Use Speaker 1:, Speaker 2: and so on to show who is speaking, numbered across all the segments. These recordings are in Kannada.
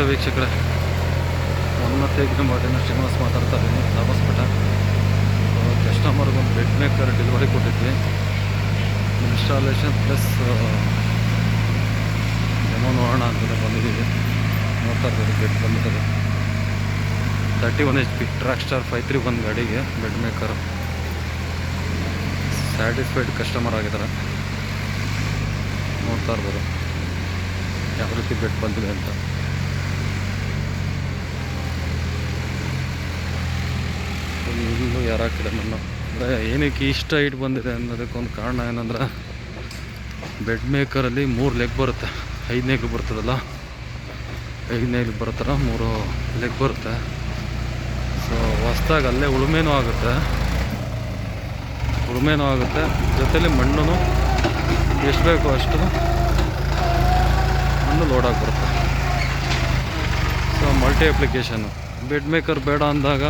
Speaker 1: ನಮಸ್ತೆ ವೀಕ್ಷಕರೇ. ಉನ್ನತ ಮಾಡಿನ ಶ್ರೀನಿವಾಸ್ ಮಾತಾಡ್ತಾ ಇದ್ದೀನಿ ಲಾಭಸ್ಪಟ ಕಸ್ಟಮರ್ಗೆ ಒಂದು ಬೆಡ್ ಮೇಕರ್ ಡೆಲಿವರಿ ಕೊಟ್ಟಿದ್ವಿ. ಇನ್ಸ್ಟಾಲೇಷನ್ ಪ್ಲಸ್ ಡೆಮೋ ನೋಡೋಣ ಅಂತ ಬಂದಿದ್ದೀವಿ. ನೋಡ್ತಾ ಇರ್ಬೋದು ಬೆಡ್ ಬಂದಿದೆ. Thirty one H P track star five three one ಗಾಡಿಗೆ ಬೆಡ್ ಮೇಕರ್ ಸ್ಯಾಟಿಸ್ಫೈಡ್ ಕಸ್ಟಮರ್ ಆಗಿದ್ದಾರೆ. ನೋಡ್ತಾ ಇರ್ಬೋದು ಯಾವ ರೀತಿ ಬೆಡ್ ಬಂದಿದೆ ಅಂತ. ಇಲ್ಲೂ ಯಾರು ಹಾಕಿದೆ ಮಣ್ಣು ಅಂದರೆ ಏನಕ್ಕೆ ಇಷ್ಟ ಹೈಟ್ ಬಂದಿದೆ ಅನ್ನೋದಕ್ಕೊಂದು ಕಾರಣ ಏನಂದ್ರೆ ಬೆಡ್ ಮೇಕರಲ್ಲಿ ಮೂರು ಲೆಗ್ ಬರುತ್ತೆ. ಐದನೇ ಲೆಗ್ ಬರ್ತದಲ್ಲ? ಐದನೇ ಲೆಗ್ ಮೂರು ಲೆಗ್ ಬರುತ್ತೆ. ಸೊ ಹೊಸ್ದಾಗಿ ಅಲ್ಲೇ ಉಳುಮೆನೂ ಆಗುತ್ತೆ. ಉಳುಮೆನೂ ಆಗುತ್ತೆ. ಜೊತೇಲಿ ಮಣ್ಣು ಎಷ್ಟು ಬೇಕೋ ಅಷ್ಟು ಮಣ್ಣು ಲೋಡಾಗಿ ಬರುತ್ತೆ. So multi application bed maker ಬೇಡ ಅಂದಾಗ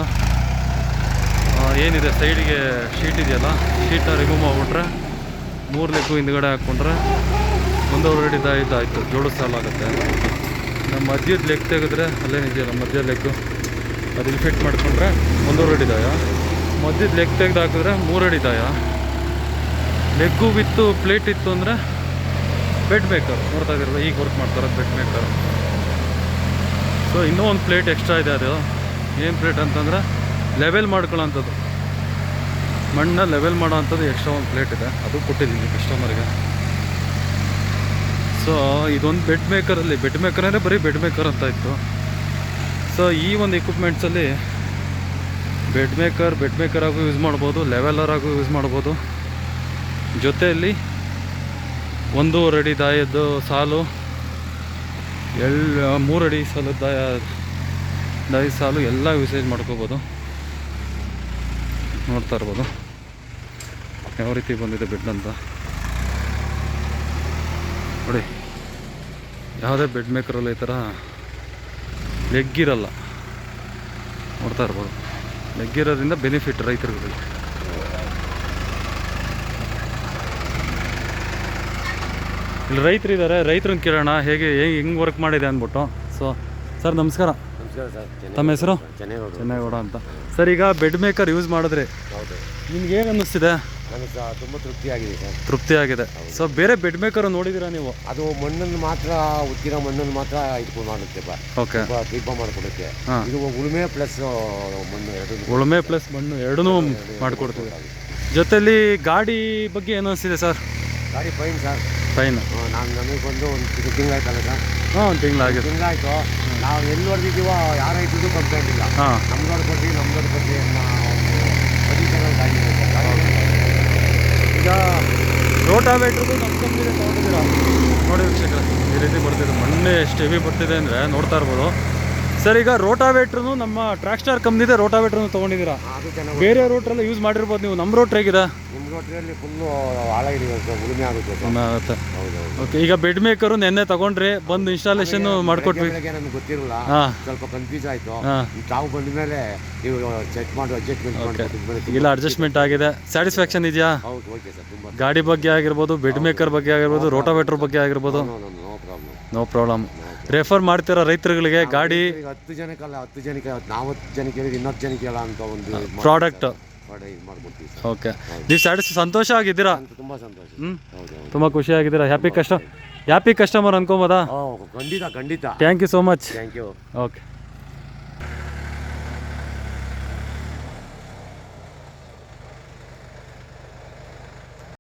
Speaker 1: ಏನಿದೆ ಸೈಡಿಗೆ ಶೀಟ್ ಇದೆಯಲ್ಲ ಶೀಟ್ನ ರಿಮೂವ್ ಮಾಡಿಬಿಟ್ರೆ ಮೂರು ಲೆಕ್ಕು ಹಿಂದ್ಗಡೆ ಹಾಕ್ಕೊಂಡ್ರೆ ಒಂದೂವರೆ ದಾಯ ಆಯಿತು ಜೋಡು ಸಾಲಾಗುತ್ತೆ ನಮ್ಮ ಮಧ್ಯದ ಲೆಗ್ ತೆಗೆದ್ರೆ ಅಲ್ಲೇನಿದೆಯಲ್ಲ ಮಧ್ಯದ ಲೆಕ್ಕು ಅದು ಫಿಟ್ ಮಾಡಿಕೊಂಡ್ರೆ ಒಂದೂವರೆ ಅಡಿ ದಾಯ ಮಧ್ಯದ ಲೆಗ್ ತೆಗೆದು ಹಾಕಿದ್ರೆ ಮೂರು ಅಡಿ ದಾಯ ಲೆಗ್ಗು ಬಿತ್ತು ಪ್ಲೇಟ್ ಇತ್ತು ಅಂದರೆ ಬೆಡ್ ಮೇಕರ್ ನೋಡ್ತಾ ಈಗ ವರ್ಕ್ ಮಾಡ್ತಾರೆ ಬೆಡ್ ಮೇಕರ್ ಸೊ ಇನ್ನೂ ಒಂದು ಪ್ಲೇಟ್ ಎಕ್ಸ್ಟ್ರಾ ಇದೆ ಅದು. ಏನು ಪ್ಲೇಟ್ ಅಂತಂದ್ರೆ ಲೆವೆಲ್ ಮಾಡ್ಕೊಳ್ಳೋಂಥದ್ದು. ಮಣ್ಣ ಲೆವೆಲ್ ಮಾಡೋ ಅಂಥದ್ದು ಎಕ್ಸ್ಟ್ರಾ ಒಂದು ಪ್ಲೇಟ್ ಇದೆ. ಅದು ಕೊಟ್ಟಿದ್ದೀನಿ ಕಸ್ಟಮರ್ಗೆ ಸೊ ಇದೊಂದು ಬೆಡ್ ಮೇಕರಲ್ಲಿ ಬೆಡ್ ಮೇಕರ್ ಅಂದರೆ ಬರೀ ಬೆಡ್ ಮೇಕರ್ ಅಂತ ಇತ್ತು. ಸೊ ಈ ಒಂದು ಎಕ್ವಿಪ್ಮೆಂಟ್ಸಲ್ಲಿ ಬೆಡ್ ಮೇಕರ್ ಬೆಡ್ ಮೇಕರ್ ಆಗೂ ಯೂಸ್ ಮಾಡ್ಬೋದು ಲೆವೆಲರ್ ಆಗೂ ಯೂಸ್ ಮಾಡ್ಬೋದು. ಜೊತೆಯಲ್ಲಿ ಒಂದು ಅಡಿ ದಾಯದ್ದು ಸಾಲು ಎಳ್ ಮೂರಡಿ ಅಡಿ ಸಾಲು ದಾಯ ದಾಯ ಸಾಲು ಎಲ್ಲ ಯೂಸೇಜ್ ಮಾಡ್ಕೋಬೋದು. ನೋಡ್ತಾ ಇರ್ಬೋದು. ಯಾವ ರೀತಿ ಬಂದಿದೆ ಬೆಡ್ ಅಂತ. ನೋಡಿ, ಯಾವುದೇ ಬೆಡ್ ಮೇಕರಲ್ಲಿ ಈ ಥರ ಲೆಗ್ಗಿರಲ್ಲ ನೋಡ್ತಾ ಇರ್ಬೋದು. ಲೆಗ್ಗಿರೋದ್ರಿಂದ ಬೆನಿಫಿಟ್ ರೈತರುಗಳಿಗೆ ಇಲ್ಲಿ ರೈತರಿದ್ದಾರೆ. ರೈತರನ್ನ ಕೇಳೋಣ, ಹೇಗೆ ಹೇಗೆ, ಹೆಂಗೆ ವರ್ಕ್ ಮಾಡಿದೆ ಅಂದ್ಬಿಟ್ಟು. ಸೊ ಸರ್, ನಮಸ್ಕಾರ.
Speaker 2: ನಮಸ್ಕಾರ ಸರ್
Speaker 1: ತಮ್ಮ ಹೆಸರು?
Speaker 2: ಚೆನ್ನಾಗೌಡ.
Speaker 1: ಚೆನ್ನೈಗೌಡ ಅಂತ. ಸರ್ ಈಗ ಬೆಡ್ ಮೇಕರ್ ಯೂಸ್ ಮಾಡಿದ್ರಿ
Speaker 2: ಹೌದು.
Speaker 1: ನಿಮ್ಗೆ ಏನ್ ಅನ್ನಿಸ್ತಿದೆ?
Speaker 2: ನನಗೆ ಸಹ ತುಂಬ ತೃಪ್ತಿಯಾಗಿದೆ ಸರ್.
Speaker 1: ತೃಪ್ತಿ ಆಗಿದೆ. ಸೊ ಬೇರೆ ಬೆಡ್ ಮೇಕರ್ ನೋಡಿದ್ದೀರಾ ನೀವು?
Speaker 2: ಅದು ಮಣ್ಣನ್ನು ಮಾತ್ರ ಉತ್ತಿರೋ ಮಣ್ಣನ್ನು ಮಾತ್ರ ಇದು ಮಾಡುತ್ತೆ ಬಾ.
Speaker 1: ಓಕೆ
Speaker 2: ದೀಪ ಮಾಡಿಕೊಡುತ್ತೆ. ಇದು ಉಳುಮೆ ಪ್ಲಸ್ ಮಣ್ಣು ಎರಡು.
Speaker 1: ಉಳುಮೆ ಪ್ಲಸ್ ಮಣ್ಣು ಎರಡೂ ಮಾಡಿಕೊಡ್ತೀವಿ. ಜೊತೆಯಲ್ಲಿ ಗಾಡಿ ಬಗ್ಗೆ ಏನು ಅನಿಸ್ತಿದೆ ಸರ್?
Speaker 2: ಗಾಡಿ ಫೈನ್ ಸರ್.
Speaker 1: ಫೈನ್
Speaker 2: ನಾನು ನನಗೆ ಬಂದು ಒಂದು ತಿಂಗಳಾಯ್ತಲ್ಲ ಸರ್
Speaker 1: ಹಾಂ ಒಂದು ತಿಂಗಳಾಗಿದೆ
Speaker 2: ತಿಂಗಳಾಯ್ತು. ನಾವು ಎಲ್ಲಿ ಹೊಡೆದಿದ್ದೀವೋ ಯಾರು ಇದ್ದು ಕಂಪ್ಲೇಂಟ್ ಇಲ್ಲ.
Speaker 1: ಹಾಂ.
Speaker 2: ನಮ್ದೋಡ್ ಬಗ್ಗೆ ನಮ್ದೋಡ್ ಕೊಟ್ಟು ಅನ್ನೋ ಪೊಸಿಷನಲ್ಲಿ ಗಾಡಿ ಇದೆ ಸರ್
Speaker 1: ಈಗ ರೋಟಾವೇಟ್ರಿಗೂ ಕಂಪ್ನಿಗೆ ತೊಗೊಂಡಿದ್ದೀರಾ? ನೋಡಿ ವೀಕ್ಷಕರ ಈ ರೀತಿ ಬರ್ತಿದೆ. ಮಣ್ಣೆ ಎಷ್ಟು ಹೆವಿ ಬರ್ತಿದೆ ಅಂದರೆ ನೋಡ್ತಾ ಇರ್ಬೋದು. ಸರ್ ಈಗ ರೋಟಾವೇಟ್ರೂ ನಮ್ಮ ಟ್ರ್ಯಾಕ್ ಸ್ಟಾರ್ ಕಂಪ್ನಿದೆ ರೋಟಾವೇಟ್ರನ್ನು ತೊಗೊಂಡಿದ್ದೀರಾ? ಬೇರೆ ರೋಟ್ರೆಲ್ಲ ಯೂಸ್ ಮಾಡಿರ್ಬೋದು ನೀವು. ನಮ್ಮ ರೋಟ್ರ್ ಹೇಗಿದೆ?
Speaker 2: ರೋಟ್ರಿಯಲ್ಲಿ ಫುಲ್ಲು ಆಳ ಸರ್ ಉಳುಮೆ ಆಗುತ್ತೆ ಸರ್
Speaker 1: ಆಗುತ್ತೆ.
Speaker 2: ಹೌದು ಹೌದು
Speaker 1: ಓಕೆ ಈಗ ಬೆಡ್ ಮೇಕರು ನೆನ್ನೆ ತಗೊಂಡ್ರಿ ಬಂದು ಇನ್ಸ್ಟಾಲೇಷನ್ ಮಾಡ್ಕೊಟ್ವಿ.
Speaker 2: ಬೆಳಗ್ಗೆ ನನಗೆ ಗೊತ್ತಿರಲ್ಲ
Speaker 1: ಹಾಂ.
Speaker 2: ಸ್ವಲ್ಪ ಕನ್ಫ್ಯೂಸ್ ಆಯ್ತು.
Speaker 1: ಹಾಂ.
Speaker 2: ಈ ತಾವು ಬಂದ ಮೇಲೆ ನೀವು ಚೆಕ್ ಮಾಡಿ ಅಡ್ಜಸ್ಟ್ಮೆಂಟ್ ಮಾಡಿ
Speaker 1: ಇಲ್ಲ ಅಡ್ಜಸ್ಟ್ಮೆಂಟ್ ಆಗಿದೆ. ಸ್ಯಾಟಿಸ್ಫ್ಯಾಕ್ಷನ್ ಇದೆಯಾ?
Speaker 2: ಹೌದು ಓಕೆ ಸರ್ ತುಂಬ
Speaker 1: ಗಾಡಿ ಬಗ್ಗೆ ಆಗಿರ್ಬೋದು ಬೆಡ್ ಮೇಕರ್ ಬಗ್ಗೆ ಆಗಿರ್ಬೋದು ರೋಟೋವೇಟರ್ ಬಗ್ಗೆ ಆಗಿರ್ಬೋದು.
Speaker 2: No no problem
Speaker 1: no problem refer ಮಾಡ್ತಿರೋ ರೈತರುಗಳಿಗೆ ಗಾಡಿ?
Speaker 2: ಈಗ ಹತ್ತು ಜನಕ್ಕಲ್ಲ ಹತ್ತು ಜನಕ್ಕೆ ನಾವು ಹತ್ತು ಜನಕ್ಕೆ ಹೇಳಿದ್ರೆ ಇನ್ನೊತ್ತು ಜನಕ್ಕೆ ಅಲ್ಲ ಅಂತ ಒಂದು
Speaker 1: ಪ್ರಾಡಕ್ಟ್.
Speaker 2: ಮಾಡಿ ಇದು ಮಾಡ್ಕೊಡ್ತೀವಿ ಸರ್.
Speaker 1: ಓಕೆ. ನೀವು ಸ್ಯಾಟಿಸ್ ಸಂತೋಷ ಆಗಿದ್ದೀರಾ?
Speaker 2: ಅಂತ ತುಂಬ ಸಂತೋಷ
Speaker 1: ಹ್ಞೂ
Speaker 2: ಹೌದು ಹೌದು.
Speaker 1: ತುಂಬ ಖುಷಿಯಾಗಿದ್ದೀರಾ ಹ್ಯಾಪಿ ಕಸ್ಟಮರ್ ಹ್ಯಾಪಿ ಕಸ್ಟಮರ್ ಅನ್ಕೊಬೋದಾ?
Speaker 2: ಓ ಖಂಡಿತ ಖಂಡಿತ.
Speaker 1: Thank you so much
Speaker 2: thank you
Speaker 1: okay